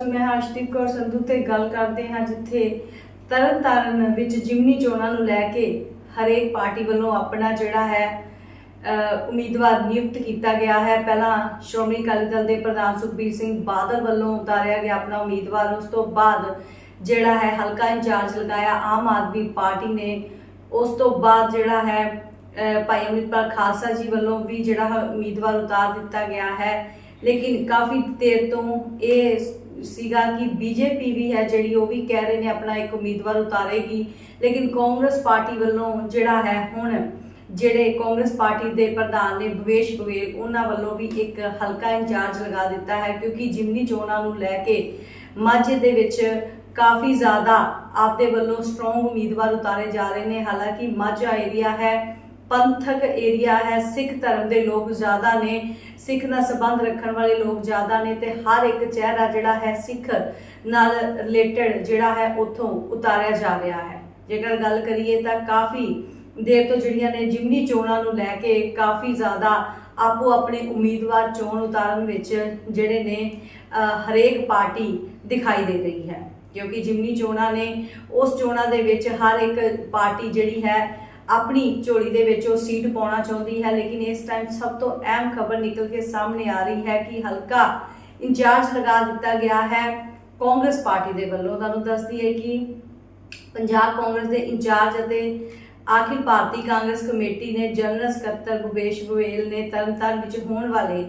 ਮੈਂ ਹਰਸ਼ਦੀਪ ਕੌਰ ਸੰਧੂ ਤੇ ਗੱਲ ਕਰਦੇ ਹਾਂ ਜਿੱਥੇ ਤਰਨਤਾਰਨ ਵਿੱਚ ਜਿਮਨੀ ਚੋਣਾਂ ਨੂੰ ਲੈ ਕੇ ਹਰੇਕ ਪਾਰਟੀ ਵੱਲੋਂ ਆਪਣਾ ਜਿਹੜਾ ਹੈ ਉਮੀਦਵਾਰ ਨਿਯੁਕਤ ਕੀਤਾ ਗਿਆ ਹੈ। ਪਹਿਲਾਂ ਸ਼੍ਰੋਮਣੀ ਅਕਾਲੀ ਦਲ ਦੇ ਪ੍ਰਧਾਨ ਸੁਖਬੀਰ ਸਿੰਘ ਬਾਦਲ ਵੱਲੋਂ ਉਤਾਰਿਆ ਗਿਆ ਆਪਣਾ ਉਮੀਦਵਾਰ। ਉਸ ਤੋਂ ਬਾਅਦ ਜਿਹੜਾ ਹੈ, ਹਲਕਾ ਇੰਚਾਰਜ ਲਗਾਇਆ ਆਮ ਆਦਮੀ ਪਾਰਟੀ ਨੇ। ਉਸ ਤੋਂ ਬਾਅਦ ਜਿਹੜਾ ਹੈ ਭਾਈ ਅਮਰਿਤਪਾਲ ਖਾਲਸਾ ਜੀ ਵੱਲੋਂ ਵੀ ਜਿਹੜਾ ਉਮੀਦਵਾਰ ਉਤਾਰ ਦਿੱਤਾ ਗਿਆ ਹੈ। ਲੇਕਿਨ ਕਾਫੀ ਦੇਰ ਤੋਂ ਇਹ ਸੀਗਾ ਕਿ ਬੀਜੇਪੀ ਵੀ ਹੈ ਜਿਹੜੀ, ਉਹ ਵੀ ਕਹਿ ਰਹੇ ਨੇ ਆਪਣਾ ਇੱਕ ਉਮੀਦਵਾਰ ਉਤਾਰੇਗੀ। ਲੇਕਿਨ ਕਾਂਗਰਸ ਪਾਰਟੀ ਵੱਲੋਂ ਜਿਹੜਾ ਹੈ ਹੁਣ, ਜਿਹੜੇ ਕਾਂਗਰਸ ਪਾਰਟੀ ਦੇ ਪ੍ਰਧਾਨ ਨੇ ਭਵੇਸ਼ ਗੋਇਲ ਉਹਨਾਂ ਵੱਲੋਂ ਵੀ ਇੱਕ ਹਲਕਾ ਇੰਚਾਰਜ ਲਗਾ ਦਿੱਤਾ ਹੈ, ਕਿਉਂਕਿ ਜਿਮਨੀ ਚੋਣਾਂ ਨੂੰ ਲੈ ਕੇ ਮਾਝੇ ਦੇ ਵਿੱਚ ਕਾਫੀ ਜ਼ਿਆਦਾ ਆਪਦੇ ਵੱਲੋਂ ਸਟਰੋਂਗ ਉਮੀਦਵਾਰ ਉਤਾਰੇ ਜਾ ਰਹੇ ਨੇ। ਹਾਲਾਂਕਿ ਮਾਝਾ ਏਰੀਆ ਹੈ ਪੰਥਕ ਏਰੀਆ ਹੈ, ਸਿੱਖ ਧਰਮ ਦੇ ਲੋਕ ਜ਼ਿਆਦਾ ਨੇ, ਸਿੱਖ ਨਾਲ ਸੰਬੰਧ ਰੱਖਣ ਵਾਲੇ ਲੋਕ ਜ਼ਿਆਦਾ ਨੇ ਤੇ ਹਰ ਇੱਕ ਚਿਹਰਾ ਜਿਹੜਾ ਹੈ ਸਿੱਖ ਨਾਲ ਰਿਲੇਟਡ ਜਿਹੜਾ ਹੈ ਉਥੋਂ ਉਤਾਰਿਆ ਜਾ ਰਿਹਾ ਹੈ। ਜੇਕਰ ਗੱਲ ਕਰੀਏ ਤਾਂ ਕਾਫੀ ਦੇਰ ਤੋਂ ਜਿਹੜੀਆਂ ਨੇ ਜਿਮਨੀ ਚੋਣਾਂ ਨੂੰ ਲੈ ਕੇ ਕਾਫੀ ਜ਼ਿਆਦਾ ਆਪੋ ਆਪਣੇ ਉਮੀਦਵਾਰ ਚੋਣ ਉਤਾਰਨ ਵਿੱਚ ਜਿਹੜੇ ਨੇ ਹਰੇਕ ਪਾਰਟੀ ਦਿਖਾਈ ਦੇ ਰਹੀ ਹੈ। ਕਿਉਂਕਿ ਜਿਮਨੀ ਚੋਣਾਂ ਨੇ, ਉਸ ਚੋਣਾਂ ਦੇ ਵਿੱਚ ਹਰ ਇੱਕ ਪਾਰਟੀ ਜਿਹੜੀ ਹੈ ਆਪਣੀ ਝੋਲੀ ਦੇ ਵਿੱਚ ਉਹ ਸੀਟ ਪਾਉਣਾ ਚਾਹੁੰਦੀ ਹੈ, ਲੇਕਿਨ ਇਸ ਟਾਈਮ ਸਭ ਤੋਂ ਅਹਿਮ ਖਬਰ ਨਿਕਲ ਕੇ ਸਾਹਮਣੇ ਆ ਰਹੀ ਹੈ ਕਿ ਹਲਕਾ ਇੰਚਾਰਜ ਲਗਾ ਦਿੱਤਾ ਗਿਆ ਹੈ ਕਾਂਗਰਸ ਪਾਰਟੀ ਦੇ ਵੱਲੋਂ। ਤੁਹਾਨੂੰ ਦੱਸਦੀ ਹੈ ਕਿ ਪੰਜਾਬ ਕਾਂਗਰਸ ਦੇ ਇੰਚਾਰਜ ਅਤੇ ਆਖਿਰ ਭਾਰਤੀ ਕਾਂਗਰਸ ਕਮੇਟੀ ਨੇ ਜਨਰਲ ਸਕੱਤਰ ਭੁਪੇਸ਼ ਗੋਇਲ ਨੇ ਤਰਨਤਾਰਨ ਵਿੱਚ ਹੋਣ ਵਾਲੇ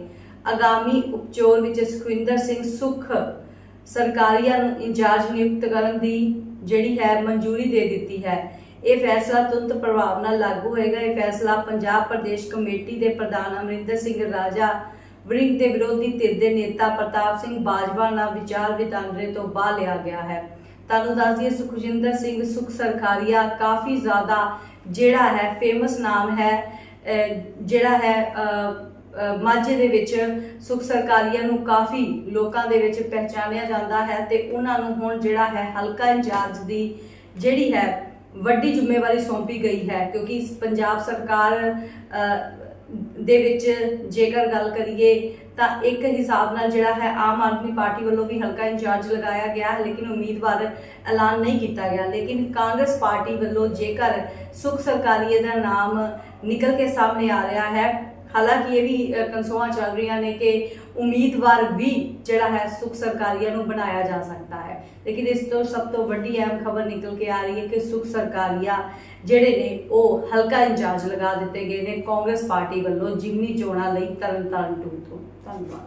ਆਗਾਮੀ ਉਪਚੋਰ ਵਿੱਚ ਸੁਖਵਿੰਦਰ ਸਿੰਘ ਸੁਖ ਸਰਕਾਰੀਆ ਨੂੰ ਇੰਚਾਰਜ ਨਿਯੁਕਤ ਕਰਨ ਦੀ ਜਿਹੜੀ ਹੈ ਮਨਜ਼ੂਰੀ ਦੇ ਦਿੱਤੀ ਹੈ। ਇਹ ਫੈਸਲਾ ਤੁਰੰਤ ਪ੍ਰਭਾਵ ਨਾਲ ਲਾਗੂ ਹੋਏਗਾ। ਇਹ ਫੈਸਲਾ ਪੰਜਾਬ ਪ੍ਰਦੇਸ਼ ਕਮੇਟੀ ਦੇ ਪ੍ਰਧਾਨ ਅਮਰਿੰਦਰ ਸਿੰਘ ਰਾਜਾ ਵੜਿੰਗ ਦੇ ਵਿਰੋਧੀ ਧਿਰ ਦੇ ਨੇਤਾ ਪ੍ਰਤਾਪ ਸਿੰਘ ਬਾਜਵਾ ਨਾਲ ਵਿਚਾਰ ਵਿਟਾਂਦਰੇ ਤੋਂ ਬਾਅਦ ਲਿਆ ਗਿਆ ਹੈ। ਤੁਹਾਨੂੰ ਦੱਸ ਦਈਏ, ਸੁਖਜਿੰਦਰ ਸਿੰਘ ਸੁਖ ਸਰਕਾਰੀਆ ਕਾਫੀ ਜ਼ਿਆਦਾ ਜਿਹੜਾ ਹੈ ਫੇਮਸ ਨਾਮ ਹੈ ਜਿਹੜਾ ਹੈ ਮਾਝੇ ਦੇ ਵਿੱਚ ਸੁਖ ਸਰਕਾਰੀਆ ਨੂੰ ਕਾਫੀ ਲੋਕਾਂ ਦੇ ਵਿੱਚ ਪਹਿਚਾਨਿਆ ਜਾਂਦਾ ਹੈ ਤੇ ਉਹਨਾਂ ਨੂੰ ਹੁਣ ਜਿਹੜਾ ਹੈ ਹਲਕਾ ਇੰਚਾਰਜ ਦੀ ਜਿਹੜੀ ਹੈ ਵੱਡੀ ਜ਼ਿੰਮੇਵਾਰੀ ਸੌਂਪੀ ਗਈ ਹੈ ਕਿਉਂਕਿ ਪੰਜਾਬ ਸਰਕਾਰ ਦੇ ਵਿੱਚ ਜੇਕਰ ਗੱਲ ਕਰੀਏ ਤਾਂ ਇੱਕ ਹਿਸਾਬ ਨਾਲ ਜਿਹੜਾ ਹੈ ਆਮ ਆਦਮੀ ਪਾਰਟੀ ਵੱਲੋਂ ਵੀ ਹਲਕਾ ਇੰਚਾਰਜ ਲਗਾਇਆ ਗਿਆ ਹੈ ਲੇਕਿਨ ਉਮੀਦਵਾਰ ਐਲਾਨ ਨਹੀਂ ਕੀਤਾ ਗਿਆ। ਲੇਕਿਨ ਕਾਂਗਰਸ ਪਾਰਟੀ ਵੱਲੋਂ ਜੇਕਰ ਸੁਖ ਸਰਕਾਰੀਏ ਦਾ ਨਾਮ ਨਿਕਲ ਕੇ ਸਾਹਮਣੇ ਆ ਰਿਹਾ ਹੈ ਹਾਲਾਂਕਿ ਇਹ ਵੀ ਅ, ਕਨਸੋਆਂ ਚੱਲ ਰਹੀਆਂ ਨੇ ਕਿ ਉਮੀਦਵਾਰ ਵੀ ਜਿਹੜਾ ਹੈ ਸੁਖ ਸਰਕਾਰੀਆ ਨੂੰ ਬਣਾਇਆ ਜਾ ਸਕਦਾ ਹੈ। ਲੇਕਿਨ ਇਸ ਤੋਂ ਸਭ ਤੋਂ ਵੱਡੀ ਅਹਿਮ ਖਬਰ ਨਿਕਲ ਕੇ ਆ ਰਹੀ ਹੈ ਕਿ ਸੁਖ ਸਰਕਾਰੀਆ ਜਿਹੜੇ ਨੇ, ਉਹ ਹਲਕਾ ਇੰਚਾਰਜ ਲਗਾ ਦਿੱਤੇ ਗਏ ਨੇ ਕਾਂਗਰਸ ਪਾਰਟੀ ਵੱਲੋਂ ਜਿਮਨੀ ਚੋਣਾਂ ਲਈ ਤਰਨਤਾਰਨ ਟੂ ਤੋਂ। ਧੰਨਵਾਦ।